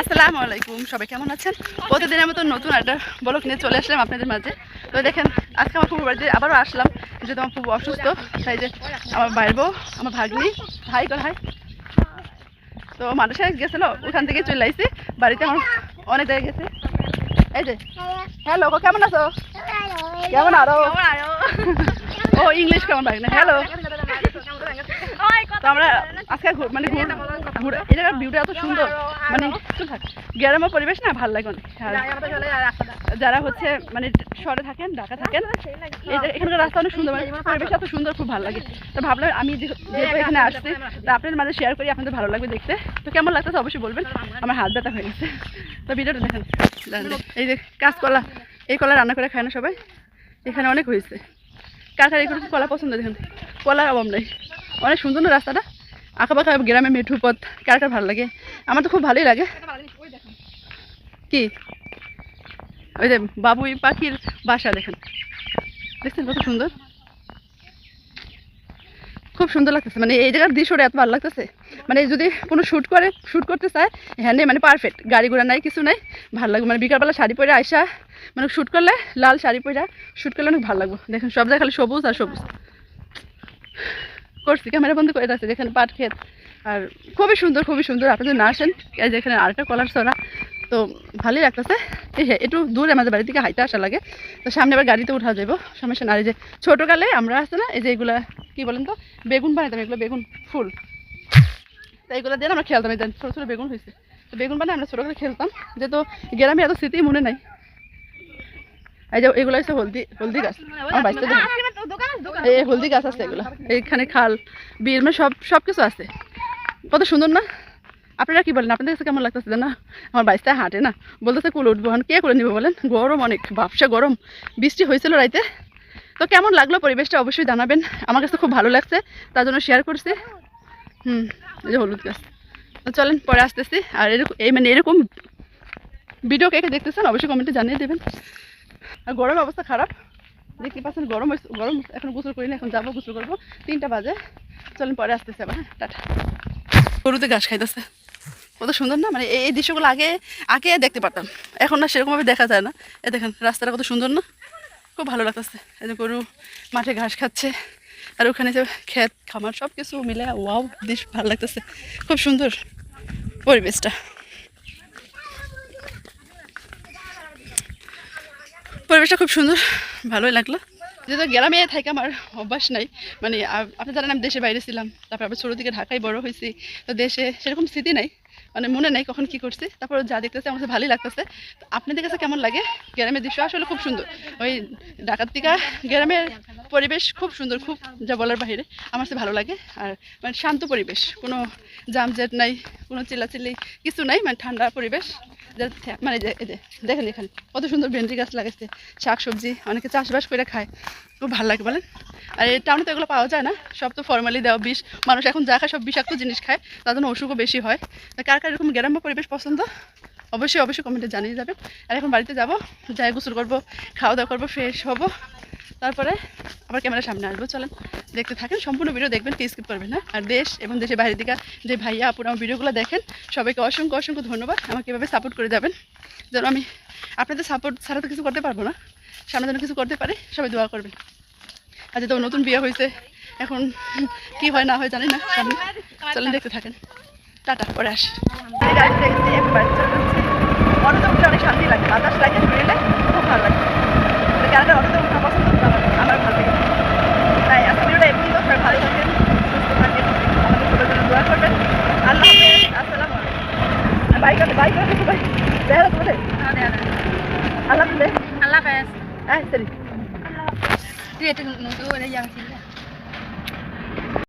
আসসালামু আলাইকুম সবাই কেমন আছেন? প্রতিদিনের মতো নতুন একটা ব্লগ নিয়ে চলে আসলাম আপনাদের মাঝে। তো দেখেন আজকে আমার ফুপুর বাড়িতে আবারও আসলাম। যেহেতু আমার ফুপু অসুস্থ তাই যে আমার বাইর বউ আমার ভাগ্নি। ভাই কর ভাই তো মানুষে গেছিল ওখান থেকে চলে আসছি বাড়িতে আমার অনেক জায়গায় গেছে। এই যে হ্যালো কেমন আছো? কেমন আরও? ও ইংলিশ কেমন ভাগ্নে? হ্যালো। তো মানে ঘুরে এই জায়গার ভিউটা এত সুন্দর। মানে গ্রামের পরিবেশ না ভালো লাগে অনেক। যারা হচ্ছে মানে শহরে থাকেন ঢাকা থাকেন এখানকার রাস্তা অনেক সুন্দর। মানে পরিবেশ এত সুন্দর খুব ভালো লাগে। তো ভাবলাম আমি যেহেতু এখানে আসছি তো আপনাদের মাঝে শেয়ার করি আপনাদের ভালো লাগবে দেখতে। তো কেমন লাগতেছে অবশ্যই বলবেন। আমার হাত ব্যথা হয়ে গেছে। তো ভিডিওটা দেখেন এই যে কাঁচকলা এই কলা রান্না করে খায় না সবাই? এখানে অনেক হয়েছে। কার কার এগুলো কলা পছন্দ দেখেন? কলার অভাব নেই। অনেক সুন্দর না রাস্তাটা? আঁকাবাঁকা গ্রামে মেঠু পথ, কার ভালো লাগে? আমার তো খুব ভালোই লাগে। কি? ওই যে বাবুই পাখির বাসা দেখেন। দেখছেন কত সুন্দর? খুব সুন্দর লাগতেছে। মানে এই জায়গার দৃশ্যটা এত ভালো লাগতেছে। মানে যদি কোনো শ্যুট করে শ্যুট করতে চায় হ্যাঁ মানে পারফেক্ট গাড়ি ঘোড়া নাই, কিছু নাই, ভালো লাগবে। মানে বিকালবেলা শাড়ি পরে আইসা মানে শ্যুট করলে, লাল শাড়ি পরে শ্যুট করলে অনেক ভালো লাগবে। দেখেন সব জায়গায় খালি সবুজ আর সবুজ। করছি, ক্যামেরা বন্ধ করে রাখছি, যেখানে পাট ক্ষেত। আর খুবই সুন্দর খুবই সুন্দর। আপনি যদি না আসেন যেখানে আরেকটা কলার সরা তো ভালোই লাগতেছে। একটু দূর আমাদের বাড়ি থেকে হাইতে আসা লাগে। তো সামনে আবার গাড়িতে উঠা যাব সমস্যা না যে ছোটোকালে আমরা আসতে না, এই যে এগুলা, কী বলেন তো? বেগুন বানাতাম এগুলো বেগুন ফুল। তো এইগুলো দিয়ে আমরা খেলতাম, এই ছোটো ছোটো বেগুন হয়েছে তো বেগুন বানায় আমরা ছোটোকালে খেলতাম। যেহেতু গ্রামে এত স্মৃতি মনে নাই। এই যে এগুলো হচ্ছে হলদি হলদি গাছ। আমার বাড়িতে এই হলদি গাছ আছে এগুলো। এইখানে খাল বিল মানে সব সব কিছু আছে। কত সুন্দর না? আপনারা কি বলেন? আপনাদের কাছে কেমন লাগতেছে না আমার বাইশটা হাঁটে না। বলতেছে কুল উঠবো। এখন কে করে নিবে বলেন? গরম অনেক ব্যবসা গরম। বৃষ্টি হয়েছিল রাইতে। তো কেমন লাগল পরিবেশটা অবশ্যই জানাবেন। আমার কাছে খুব ভালো লাগছে। তার জন্য শেয়ার করছি। হুম, এই যে হলুদ গাছ। তো চলেন, পরে আসতেছি। আর এরকম এই মানে এরকম ভিডিও কে দেখতেছেন অবশ্যই কমেন্টে জানিয়ে দেবেন। আর গরমের অবস্থা খারাপ। দেখতে পাচ্ছেন? গরম গরম এখন গোসল করি না, এখন যাব গোসল করব। তিনটা বাজে। চলেন পরে আসতেছে আবার হ্যাঁ টাটা। গরুতে ঘাস খাইতেছে। কত সুন্দর না? মানে এই দৃশ্যগুলো আগে আগে দেখতে পারতাম। এখন না সেরকমভাবে দেখা যায় না। এ দেখেন, রাস্তাটা কত সুন্দর না? খুব ভালো লাগতেছে। এই যে গরু মাঠে ঘাস খাচ্ছে। আর ওখানে যে ক্ষেত, খামার সব কিছু মিলে ওয়াও দৃশ্য ভালো লাগতেছে। খুব সুন্দর পরিবেশটা। পরিবেশটা খুব সুন্দর। ভালোই লাগল। যেহেতু গ্রামে থাকে আমার অভ্যাস নাই মানে আপনি জানেন আমি দেশে বাইরে ছিলাম, তারপর আবার ছোটো থেকে ঢাকায় বড় হয়েছি, তো দেশে সেরকম স্মৃতি নাই মানে মনে নাই কখন কি করছি, তারপর যা দেখতেছে আমার ভালোই লাগতেছে। তো আপনাদের কাছে কেমন লাগে? গ্রামের দৃশ্য আসলে খুব সুন্দর, ওই ঢাকার থেকে গ্রামের পরিবেশ খুব সুন্দর, খুব যা বলার বাইরে আমার কাছে ভালো লাগে, আর মানে শান্ত পরিবেশ, কোনো জামজেট নাই, কোনো চিল্লাচিল্লি কিছু নাই মানে ঠান্ডা পরিবেশ। মানে দেখেন এখানে, কত সুন্দর ভেন্ডি গাছ লাগাইছে শাক সবজি অনেকে চাষবাস করে খায়, খুব ভালো লাগে বলেন। আর এই টাউনে তো এগুলো পাওয়া যায় না, সব তো ফর্মালি দেওয়া বিষ, মানুষ এখন যা খায় সব বিষাক্ত জিনিস খায়, তার জন্য অসুখও বেশি হয়। কার কার এরকম গ্রাম্য পরিবেশ পছন্দ? অবশ্যই অবশ্যই কমেন্টে জানিয়ে যাবেন। আর এখন বাড়িতে যাব, যাই গোসল করব, খাওয়া দাওয়া করব ফ্রেশ হব। তারপরে আবার ক্যামেরার সামনে আসব, চলেন। দেখতে থাকেন, সম্পূর্ণ ভিডিও দেখবেন কি স্কিপ করবেন না। আর দেশ এবং দেশের বাইরের দিকে যে ভাইয়া, আপুরা, আমার ভিডিওগুলো দেখেন, সবাইকে অসংখ্য অসংখ্য ধন্যবাদ। আমাকে এভাবে সাপোর্ট করে যাবেন। যেন আমি আপনাদের সাপোর্ট ছাড়া তো কিছু করতে পারব না। সামনে যেন কিছু করতে পারে, সবাই দোয়া করবেন। আর যেহেতু নতুন বিয়ে হয়েছে। এখন কি হয় না হয় জানি না। চলেন, দেখতে থাকেন। টাটা, পরে আসি। 哎，这里这这个能舌果的样子。